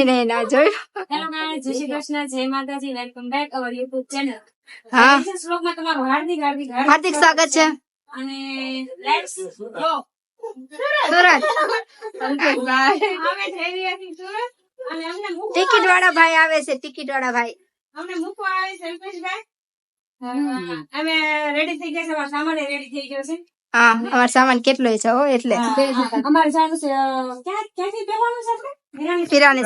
નહીં નહીં ના જોયું. હેલો ગાઈસ જય શ્રી કૃષ્ણ જય માતાજી welcome back our YouTube channel હા. શ્લોકમાં તમારું હાર્દિક હાર્દિક હાર્દિક સ્વાગત છે. અને લેટ્સ ગો સુરત અમે જઈ સુરત અને અમને ટિકિટ વાળા ભાઈ આવે છે ટિકિટ વાળા ભાઈ. અમને મૂકવા આવે છે અમે રેડી થઈ ગયા છે સામાન રેડી થઈ ગયો છે. હા અમારો સામાન કેટલો છે હો એટલે. અમારે જવાનું છે ક્યાં ક્યાંથી બેસવાનું છે આપણે?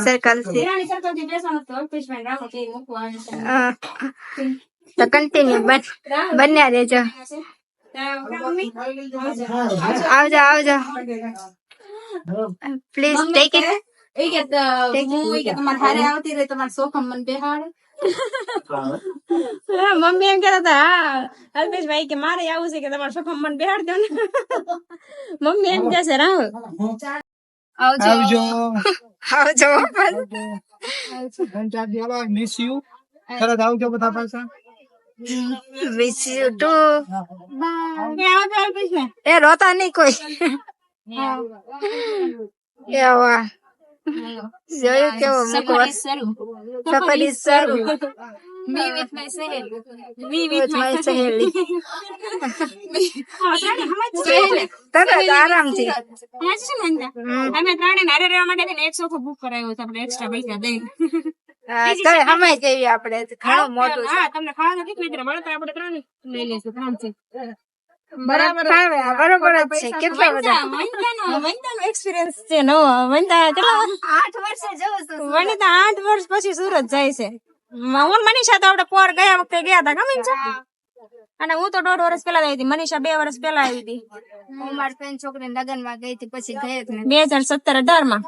સર્કલથી. વિરાણી સર્કલથી બેસવાનું તો અલ્પેશભાઈ રાખો કે મૂકવાનું છે તો કન્ટિન્યુ બન્યા રહેજો. આવજો આવજો. પ્લીઝ ટેક ઇટ એ કે હું કે તમારે હારે આવતી રહે તમારા સોફા મને બેહાડે. મમ્મી એમ કહેતા હતા અલ્પેશ અલ્પેશભાઈ કે મારે આવું છે કે તમારે સોફા મને બેહાડ દો ને. મમ્મી એમ કહે છે રાહુલ. આવજો. આવજો. આવજો મિસ યુ તરત આવજો બધા પાછા. મિસ યુ ટુ બાય આવજો અલ્પેશ એ રોતા નહીં કોઈ. એ વાહ જોયું કેવો મૂકો સફર ઇઝ શરૂ Me with my સહેલી Me with my સહેલી સહેલી તરત આરામથી અમે ત્રણે નારે રહેવા માટે એક સોફો બુક કરાયો છે આપણે એક્સ્ટ્રા પૈસા દઈને આપણે ઘણું મોટું હા તમને ખાવાનું કેટલી મળે તો આપણે ત્રણ લઈ લેશું ત્રણ છે બરાબર આવે જ છે. કેટલા બધા? વનિતાનો એક્સપિરિયન્સ છે નવો વનિતા કેટલા આઠ વર્ષે જવું છું વનિતા આઠ વર્ષ પછી સુરત જાય છે. હું મનીષા તો આપણે પોર ગયા વખતે ગયા હતા ગમે છે. અને હું તો દોઢ વર્ષ પહેલા આવી હતી. મનીષા બે વર્ષ પેલા આવી હતી. હું મારી ફ્રેન્ડ છોકરી લગનમાં ગઈ હતી પછી ગઈ બે હજાર સત્તર અઢારમાં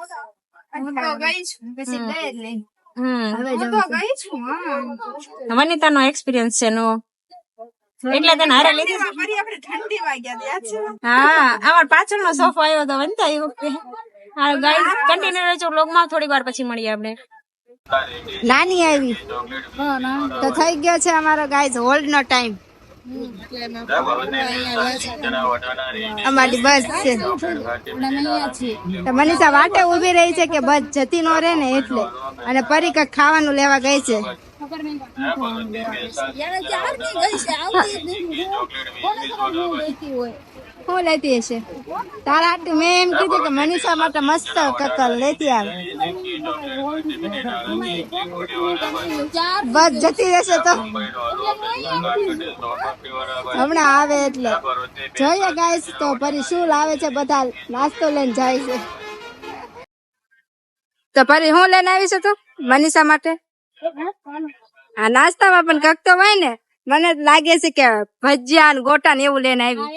હું તો ગઈ છું પછી જ નહીં. વનિતાનો એક્સપિરિયન્સ છે નો. એટલે તને હારે લીધી ફરી આપણે ઠંડી વાગ્યા યાદ છે? હા અમાર પાછળનો સોફો આવ્યો હતો વનિતા એ વખતે. હા ગાઈસ કન્ટિન્યુ રહેજો વ્લોગમાં થોડી વાર પછી મળીએ આપણે. નાની આવી. તો થઈ ગયો છે અમારો ગાય હોલ્ડ નો ટાઈમ અમારી બસ છે. મનીષા વાટે ઊભી રહી છે કે બસ જતી નો રે ને એટલે. અને પરી કઈ ખાવાનું લેવા ગઈ છે. લેતી હશે? તારા હાટુ મેં એમ કીધું કે મનીષા માટે મસ્ત કકલ લેતી આવે. બસ જતી રહેશે તો. હમણાં આવે એટલે. જોઈએ ગાઈસ તો પરી શું લાવે છે બધા નાસ્તો લઈને જાય છે. તો પરી હું લઈને આવી છું તું? મનીષા માટે? આ નાસ્તામાં પણ કકતો હોય ને મને લાગે છે કે ભજીયા ને ગોટા ને એવું લઈને આવી.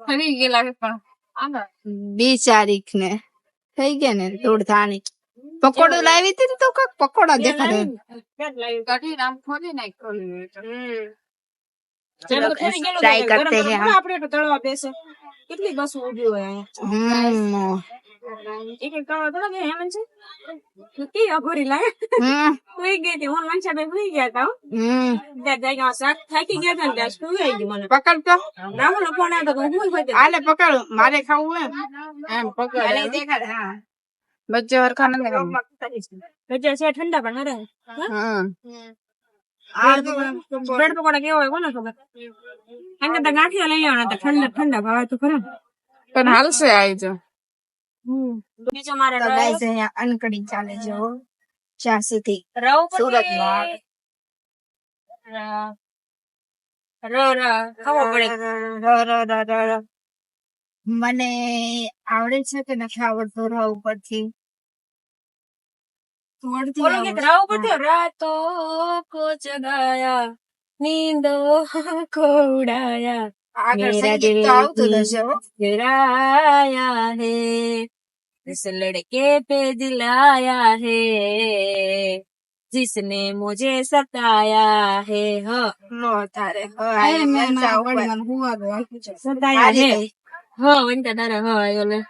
ફરી ગયેલા પણ. બિચારીક ને. થઈ ગયા ને ધાણી પકોડો લાવી હતી ને તો કંઈક પકોડા દેખાડે. ટ્રાય કરતે હે આપણે તો તળવા બેસે. કેટલી બસ ઊભી હોય અહીંયા? એક એક તળવા તળવા બે હેમન છે? કે અઘોરી લાગે સુઈ ગઈ હતી. હું મનસા બે સુઈ ગયા હો. ત્યાં જઈને શાક થાકી ગયા હતા ને ત્યાં સુઈ ગઈ મને. પકડ તો. રાહુલ ફોન આવ્યો તો હું ગઈ આલે પકડ. મારે ખાવું એમ એમ પકડ. દેખાડ હા. બચ્ચે હરખા ન ભજીયા છે ઠંડા પણ મરે હમ. બ્રેડ પકોડા કેવો હોય કોને ખબર? એમ કરતા ગાંઠિયા લઈ આવવાના ઠંડા ઠંડા ભાવે તો ખરા. પણ હાલશે આવી જો બીજો મારે તો ગાઈસ અહીંયા અનકડી ચાલે છે જ્યાં સુધી. ર ર પડે. મને આવડે છે કે નથી આવડતો રવ ઉપરથી? બોલો કે રાવ પડતી રાતો કો જગાયા નીંદો કો આગળ આવતું હશે હો. इस लड़के पे दिलाया है जिसने मुझे सताया है हो नो तारे हो आई मैं चावल मन हुआ गो सताया है हो वंता तारा हो आयो ले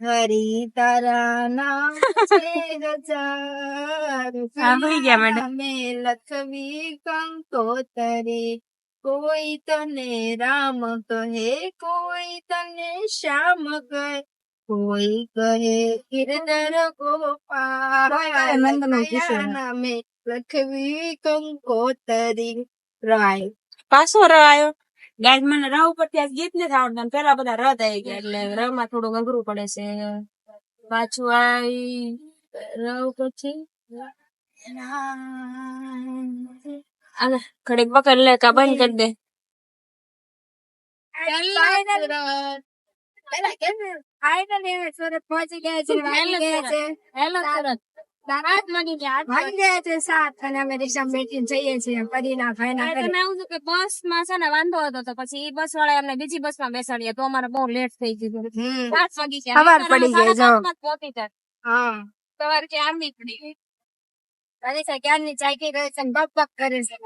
हरी तारा नाम से गचार हाँ भैया मैडम मैं कंको तरी કોઈ તને રામ કહે કોઈ તને શ્યામ કહે કોઈ કહે ગિરધર ગોપાલ નામે લખવી કંકોતરી? રાય. પાછો ર આવ્યો ગાય મને ર ઉપરથી આજ ગીત નથી આવડતા પેલા બધા ર થઈ ગયા એટલે ર માં થોડું અઘરું પડે છે. પાછું આવી ર પછી ઘડીક પકડ લે કા બંધ કરી દે. ગયા ગયા ગયા વાંધો હતો તો પછી બસ વાળા અમને બીજી બસમાં બેસાડીએ તો અમારે બહુ લેટ થઈ ગયું પાંચ વાગી ગયા. પડી જ. પહોંચી જાય. સવારે કે આમની ગઈ ક્યારની ચાકી રહે છે બક બક કરે છે.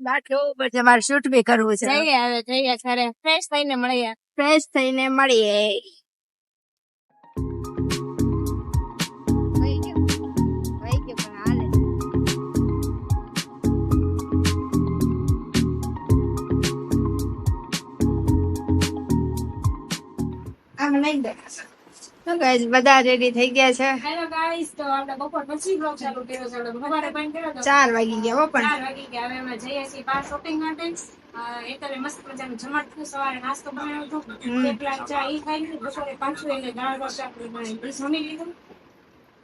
બાકી ઉપર છે મારે શૂટ બી કરવું છે. જઈએ હવે જઈએ ઘરે. ફ્રેશ થઈને મળીએ. ફ્રેશ થઈને મળીએ. વહી ગયું. વહી બધા રેડી થઈ ગયા છે? હેલો ગાઈસ તો આપણે બપોર પછી બ્લોગ ચાલુ કર્યો છે. આપણે સવારે બંધ કર્યો તો ચાર વાગી ગયા પણ. ચાર વાગી ગયા. હવે અમે જઈએ છીએ બહાર શોપિંગ માટે. અ, એ ત્યારે મસ્ત મજાનું જમાડતું સવારે નાસ્તો બનાવ્યો હતો. થેપલા ચા ઈ ખાઈ લીધું. બપોરે પાછું એને દાળ ભાત બનાવી જમી લીધું.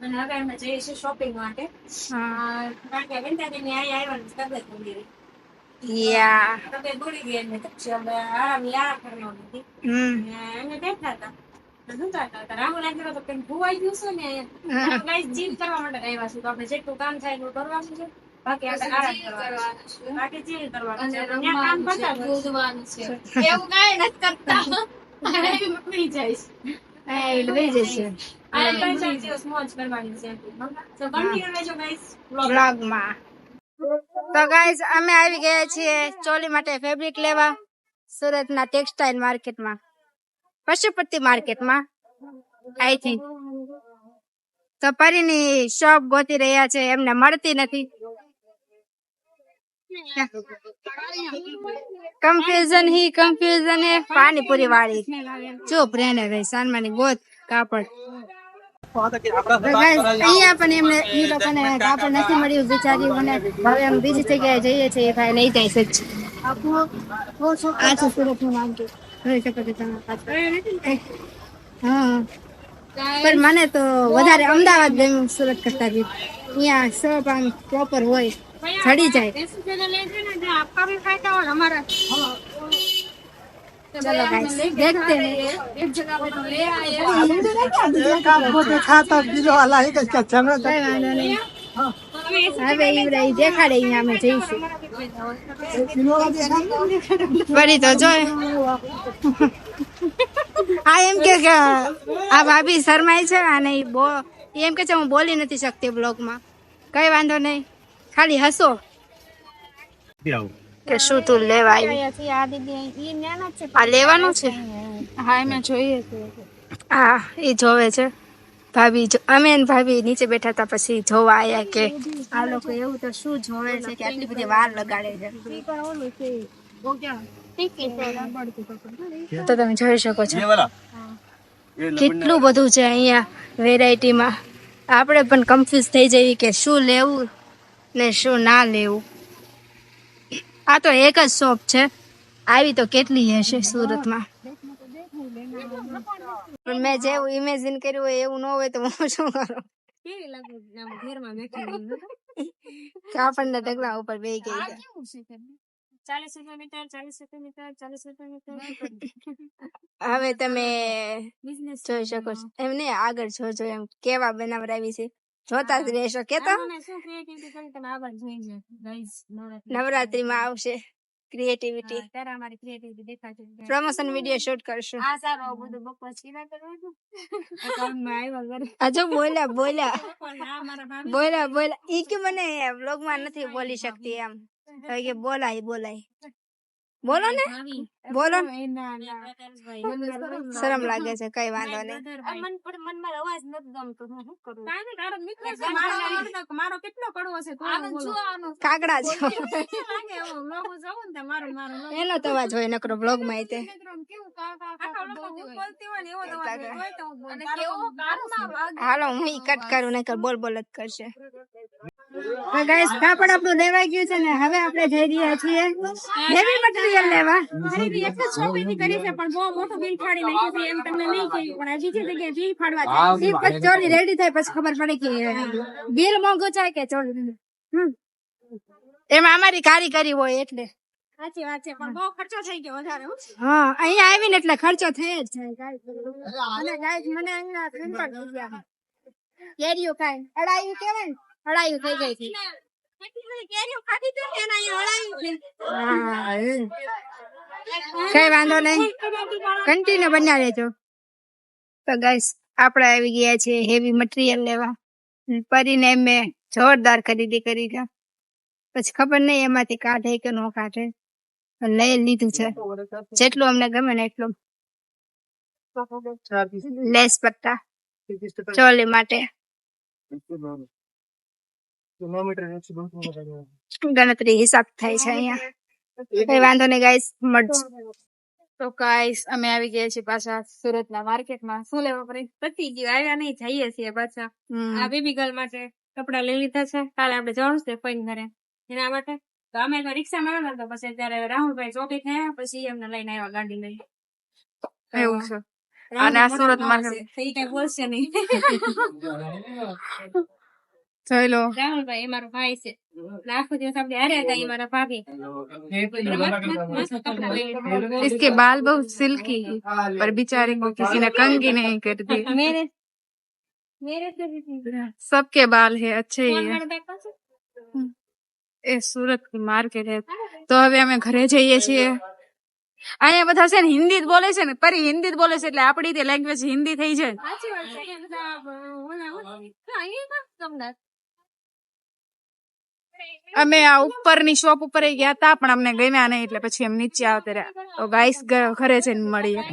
અને હવે અમે જઈએ છીએ શોપિંગ માટે. હા. કારણ કે વિંતાબેનની અહીંયા આવ્યા ને તબિયત બગડી. યા. તબિયત બગડી ગઈ એટલે પછી અમે આરામ આરામ કરવાની હતી. અને બેઠા હતા. તો ગાઈઝ અમે આવી ગયા છીએ ચોલી માટે ફેબ્રિક લેવા સુરતના ટેક્સટાઇલ માર્કેટમાં પશુપતિ માર્કેટમાં? I think. તો પરીની શોપ ગોતી રહ્યા છે એમને મળતી નથી. કન્ફ્યુઝન હી કન્ફ્યુઝન હે. પાણીપુરી વાળી. ચૂપ રહેને રહી સાનમાની ગોત કાપડ. અહીંયા પણ એમને એ લોકોને કાપડ નથી મળ્યું બિચારીઓને હવે એમ બીજી જગ્યાએ જઈએ છીએ ભાઈ લઈ જાય છે. આ છે સુરતનું market. રહી પણ મને તો વધારે અમદાવાદ ગયું સુરત કરતા બી. અહીંયા સબ આમ પ્રોપર હોય, ચડી જાય. ચલો ગાઈસ દેખતે હવે દેખાડે અહીંયા અમે જઈશું ફરી તો જો હા એમ કે આ ભાભી શરમાય છે અને બો એમ કે છે હું બોલી નથી શકતી બ્લોગમાં. કઈ વાંધો નહીં. ખાલી હસો. કે શું તું લેવા આવી? આ લેવાનું છે? હા મેં જોઈએ હા એ જોવે છે. ભાભી અમે ભાભી નીચે બેઠા હતા પછી જોવા આયા કે આ લોકો એવું તો શું જોવે છે કે આટલી બધી વાર લગાડે છે? તો તમે જોઈ શકો છો. કેટલું બધું છે અહીંયા વેરાયટીમાં આપણે પણ કન્ફ્યુઝ થઈ જઈએ કે શું લેવું ને શું ના લેવું. આ તો એક જ શોપ છે. આવી તો કેટલી હશે સુરતમાં? પણ મેં જેવું ઇમેજિન કર્યું હોય એવું ન હોય તો હું શું કરું? કેવી લાગુ આમ ઘરમાં બેઠી આપણને ઢગલા ઉપર બેહી ગઈ છે. ચાલીસ મીટર ચાલીસ મીટર ચાલીસ મીટર. હવે તમે બિઝનેસ જોઈ શકો છો. એમ ને આગળ જોજો એમ કેવા બનાવરાવી છે. જોતા જ રહેશો. કેતા ગાઈઝ નવરાત્રીમાં આવશે. ક્રિએટિવિટી અત્યારે અમારી ક્રિએટિવિટી દેખાશે પ્રમોશન વીડિયો શૂટ કરશું. હા સર આવું બધું બકવાસ કર્યા કરવાનું? એકાઉન્ટમાં આવ્યા વગર. આ બોલ્યા બોલ્યા. આ બોલ્યા બોલ્યા. ઈ કે મને વ્લોગમાં નથી બોલી શકતી એમ. કે બોલાય બોલાય. બોલો ને. બોલો શરમ લાગે છે કઈ વાંધો નહીં. મનમાં અવાજ નથી ગમતો હું કરું. મારો કેટલો કડવો છે કાગડા છો લાગે એવું, લોકો જોવો ને તે મારો મારો લોકો. એનો તો અવાજ હોય નકરો બ્લોગમાં તે. હાલો હું કટ કરું નકર બોલ બોલ જ કરશે. ગાઈસ કાપડ આપણું લેવાઈ ગયું છે ને હવે આપણે જઈ રહ્યા છીએ. હેવી મટીરિયલ લેવા. ખરીદી એક જ કરી છે પણ બહુ મોટું બિલ ફાડી નાખ્યું છે એમ તમને નહીં કહ્યું પણ હજી છે જગ્યાએ બિલ ફાડવા છે પછી ચોરી રેડી થાય પછી ખબર પડે કે બિલ મોંઘું છે કે ચોરી હમ. એમાં અમારી કારીગરી હોય એટલે. સાચી વાત છે પણ બહુ ખર્ચો થઈ ગયો વધારે હા. અહીંયા આવીને એટલે ખર્ચો થઈ જ જાય કારીગરી. અને ગાઈસ મને અહીંયા કેરીઓ ખાય. અડાયું કેવાય અડાયું થઈ ગઈ હળાયું છે. કઈ વાંધો નહીં. કન્ટિન્યુ બન્યા રહેજો. તો ગાઈસ આપણે આવી ગયા છે હેવી મટીરિયલ લેવા. પરીને મેં જોરદાર ખરીદી કરી ગયા પછી ખબર નહીં એમાંથી કાઢે કે ન કાઢે. લઈ લીધું છે. જેટલું અમને ગમે ને એટલું. લેસ પટ્ટા. ચોલી માટે. ગણતરી હિસાબ થાય છે અહીંયા? કઈ વાંધો નહીં ગાઈસ મળજો. તો ગાઈસ અમે આવી ગયા છીએ પાછા સુરતના માર્કેટમાં. શું લેવા પડે? પતી ગયું આવ્યા નહીં જઈએ છીએ પાછા. આ બેબી ગર્લ માટે કપડા લઈ લીધા છે. કાલે આપણે જવાનું છે ફોઈન ઘરે. એના માટે તો અમે તો રિક્ષામાં આવ્યા હતા પછી ત્યારે રાહુલભાઈ ચોકી થયા પછી એમને લઈને આવ્યા ગાડી લઈ એવું છે. અને આ સુરતમાં એ કઈ બોલશે નહીં. જોઈ લો રાહુલભાઈ એ મારો ભાઈ છે અને આખો દિવસ આપણે હારે હતા એ મારા ભાભી મસ્ત કપડાં લઈ લીધા. इसके बाल बहुत सिल्की है पर बेचारे को किसी ने कंगी नहीं कर दी मेरे मेरे से भी सबके बाल है अच्छे ही ફોન है મારો દેખો છો? એ સુરત ની માર્કેટ હે તો હવે અમે ઘરે જઈએ છીએ અહીંયા બધા છે ને હિન્દી જ બોલે છે ને પરી હિન્દી જ બોલે છે એટલે આપડી તે લેંગ્વેજ હિન્દી થઈ જાય અમે આ ઉપરની શોપ ઉપર ગયા તા, પણ અમને ગમ્યા નહીં, એટલે પછી એમ નીચે આવતા રહ્યા. તો ગાઈસ ઘરે જઈને મળીએ.